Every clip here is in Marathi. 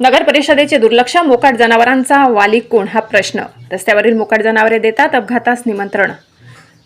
नगर परिषदेचे दुर्लक्ष मोकाट जनावरांचा वाली कोण हा प्रश्न. रस्त्यावरील मोकाट जनावरे देतात अपघातास निमंत्रण.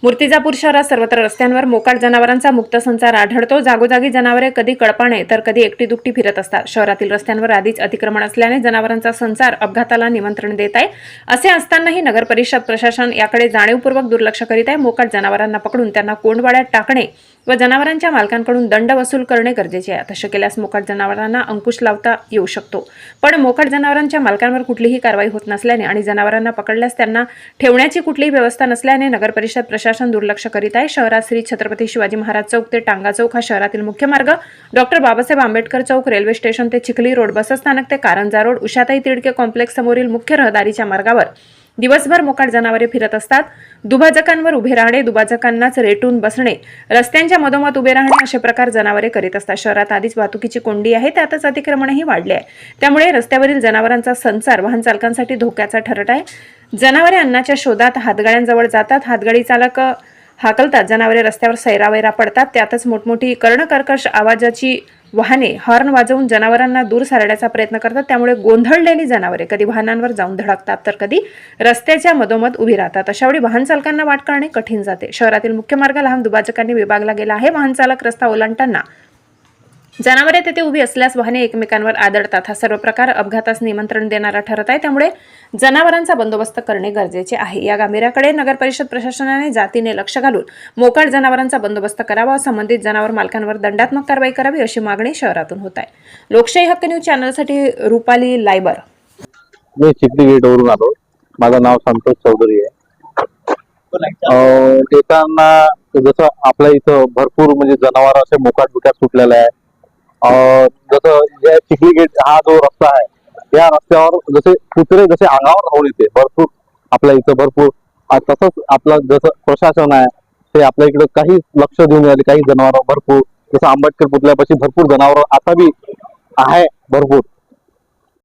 मूर्तिजापूर शहरात सर्वत्र रस्त्यांवर मोकाट जनावरांचा मुक्त संचार आढळतो. जागोजागी जनावरे कधी कळपाने तर कधी एकटी दुकटी फिरत असतात. शहरातील रस्त्यांवर आधीच अतिक्रमण असल्याने जनावरांचा संचार अपघाताला निमंत्रण देत आहे. असे असतानाही नगर परिषद प्रशासन याकडे जाणीवपूर्वक दुर्लक्ष करीत आहे. मोकाट जनावरांना पकडून त्यांना कोंडवाड्यात टाकणे व जनावरांच्या मालकांकडून दंड वसूल करणे गरजेचे आहे. तसे केल्यास मोकाट जनावरांना अंकुश लावता येऊ शकतो. पण मोकाट जनावरांच्या मालकांवर कुठलीही कारवाई होत नसल्याने आणि जनावरांना पकडल्यास त्यांना ठेवण्याची कुठलीही व्यवस्था नसल्याने नगरपरिषद प्रशासन दुर्लक्ष करीत आहे. शहरात श्री छत्रपती शिवाजी महाराज चौक ते टांगा चौक हा शहरातील मुख्य मार्ग. Doctor Babasaheb Ambedkar Chowk railway station ते चिखली रोड बसस्थानक ते कारंजा रोड उषाताई तिडके कॉम्प्लेक्स समोरील मुख्य रहदारीच्या मार्गावर दिवसभर मोकाट जनावरे फिरत असतात. दुभाजकांवर उभे राहणे दुभाजकांनाच रेटून बसणे रस्त्यांच्या मधोमध उभे राहणे असे प्रकार जनावरे करीत असतात. शहरात आधीच वाहतुकीची कोंडी आहे त्यातच अतिक्रमणही वाढले आहे. त्यामुळे रस्त्यावरील जनावरांचा संचार वाहन चालकांसाठी धोक्याचा ठरत आहे. जनावरे अन्नाच्या शोधात हातगाड्यांजवळ जातात. हातगाडी चालक हाकलतात. जनावरे रस्त्यावर सैरावैरा पडतात. त्यातच मोठमोठी कर्णकर्कश आवाजाची वाहने हॉर्न वाजवून जनावरांना दूर सारण्याचा प्रयत्न करतात. त्यामुळे गोंधळलेली जनावरे कधी वाहनांवर जाऊन धडकतात तर कधी रस्त्याच्या मधोमध उभी राहतात. अशावेळी वाहन चालकांना वाट करणे कठीण जाते. शहरातील मुख्य मार्ग लहान दुभाजकांनी विभागला गेला आहे. वाहन चालक रस्ता ओलांडताना जनावरे तेथे उभी असल्यास वाहने एकमेकांवर आदळतात. हा सर्व प्रकार अपघातास निमंत्रण देणारा ठरत आहे. त्यामुळे जनावरांचा बंदोबस्त करणे गरजेचे आहे. या गांभीर्याकडे नगर परिषद प्रशासनाने जातीने लक्ष घालून मोकाट जनावरांचा बंदोबस्त करावा संबंधित जनावर मालकांवर दंडात्मक कारवाई करावी अशी मागणी शहरातून होत आहे. लोकशाही हक्क न्यूज चॅनलसाठी रुपाली लायबर. मी चिखली गेटवरून आलो. माझं नाव संतोष चौधरी आहे. येताना जसं आपल्या इथं भरपूर म्हणजे जनावर असे मोकाट बिकाट सुटलेला आहे जसं या चिखली गेट हा जो रस्ता आहे या रस्त्यावर जसे कुत्रे जसे अंगावर धावून येते भरपूर आपल्या इथं भरपूर. तसंच आपलं जसं प्रशासन आहे ते आपल्या इकडं काही लक्ष देऊन राहिले काही जनावर भरपूर. जसं आंबेडकर पुतल्यापाशी भरपूर जनावर आता बी आहे भरपूर.